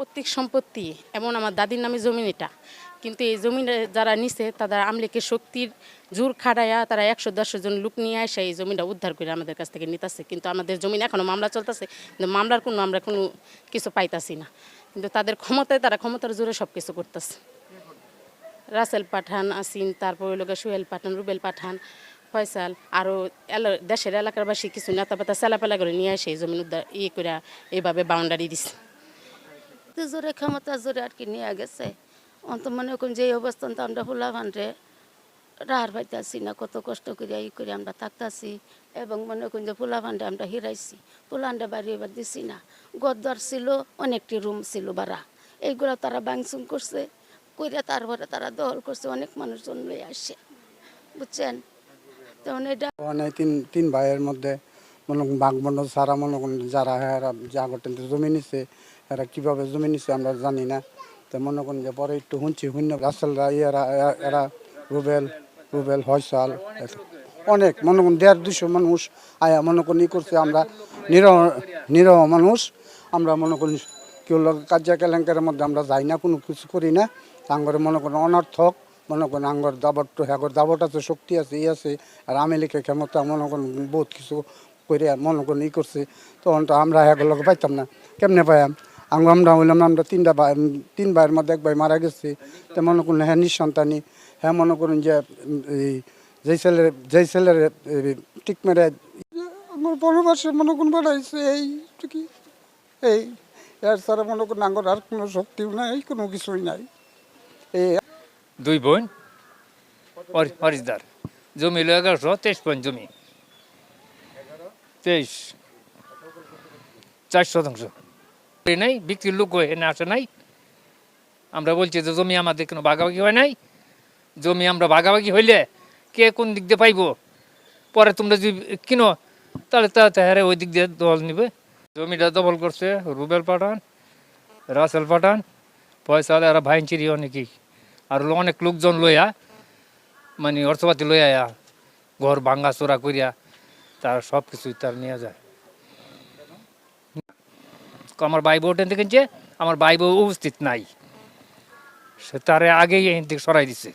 প্রত্যেক সম্পত্তি, এমন আমার দাদির নামে জমিন এটা। কিন্তু এই জমিনে যারা নিছে, তারা আমলিকে শক্তির জোর খাটাইয়া তারা একশো দেড়শো জন লোক নিয়ে আসে এই জমিটা উদ্ধার করে আমাদের কাছ থেকে নিতেছে। কিন্তু আমাদের জমিন এখনও মামলা চলতেছে, কিন্তু মামলার কোনো আমরা কোনো কিছু পাইতাছি না। কিন্তু তাদের ক্ষমতায়, তারা ক্ষমতার জোরে সব কিছু করতেছে। রাসেল পাঠান, আসিন, তারপর লোক সোহেল পাঠান, রুবেল পাঠান, ফয়সাল আরও দেশের এলাকারবাসী কিছু নেতা পাতা চেলাপেলা করে নিয়ে আসে এই জমিন উদ্ধার ইয়ে করে এইভাবে বাউন্ডারি দিছে। জোরে ক্ষমতা জোরে আর কি নিয়ে গেছে। অন্ত মনে করুন যে অবস্থান তো আমরা ফুলা ভান্ডে রাহার পাইতেছি না, কত কষ্ট করে ই করে আমরা থাকতাছি। এবং মনে করুন যে ফুলা ভান্ডে আমরা হিরাইছি। ফুলান্ডে বাড়ি এবার দিছি না। গদ্দার ছিল, অনেকটি রুম ছিল বাড়া এইগুলো তারা বাংসুং করছে, কইরা তারপরে তারা দখল করছে, অনেক মানুষজন লয়ে আসে বুঝছেন? তখন এটা মানে তিন তিন ভাইয়ের মধ্যে মনে করুন বাঘ বন্ধ সারা মনে করুন যারা এরা জাগরটেন জমি নিছে, এরা কীভাবে জমি নিছে আমরা জানি না। তো মনে করুন যে পরে একটু শুনছি শূন্য রাসেলরা, এরা, এরা- রুবেল রুবেল, হয়সাল, অনেক মনে করুন দেড় দুশো মানুষ আয়া মনে করুন ই করছে আমরা। নিরহ নিরহ মানুষ আমরা মনে করুন কেউ কার্যা কেলেঙ্কারের মধ্যে আমরা যাই না, কোনো কিছু করি না। আঙ্গরে মনে করুন অনর্থক, মনে করেন আঙ্গর দাবট হ্যাগর দাবট আছে, শক্তি আছে, ই আছে, আর আমি লিখে ক্ষমতা মনে করেন বহুত কিছু করে মনে করেন ই করছে, তখন তো আমরা লোক পাইতাম না। কেমনে পাইয়াম? আঙ্গ আমরা হইলাম আমরা তিনটা ভাই তিন ভাইয়ের মধ্যে এক ভাই মারা গেছে। তো মনে করুন হ্যাঁ নিঃসন্তানি হ্যাঁ মনে করুন যে এই যেই ছেলের যেই ছেলের টিক মেরে আমার বনবাসে মনে করুন বাড়াইছে এই কি? এই, এর ছাড়া মনে করুন আঙ্গর আর কোনো শক্তিও নাই, কোনো কিছুই নাই। এই, দুই বোন হরি- হরিশদার জমি হলো এগারোশো তেইশ পয়েন্ট জমি। তেইশ। চার শতাংশ। নাই, বিক্রির লোক এনে আসে নাই। আমরা বলছি যে জমি আমাদের কোনো ভাগাভাগি হয় নাই। জমি আমরা ভাগাভাগি হইলে কে কোন দিক দিয়ে পাইবো? পরে তোমরা যদি কিনো, তাহলে তা হ্যাঁ ওই দিক দিয়ে দল নিবে। জমিটা দখল করছে, রুবেল পাঠান, রাসেল পাঠান, পয়সা এরা ভাইন চিরি অনেকেই। আর অনেক লোকজন লইয়া মানে অর্থপাতি লইয়া ঘর ভাঙ্গা চোরা করিয়া। তার সব কিছুই তার নেওয়া যায়। আমার ভাই বউটা দেখেন যে, আমার ভাই বউ উপস্থিত নাই। সে তারে আগেই এখান থেকে সরাই দিছে।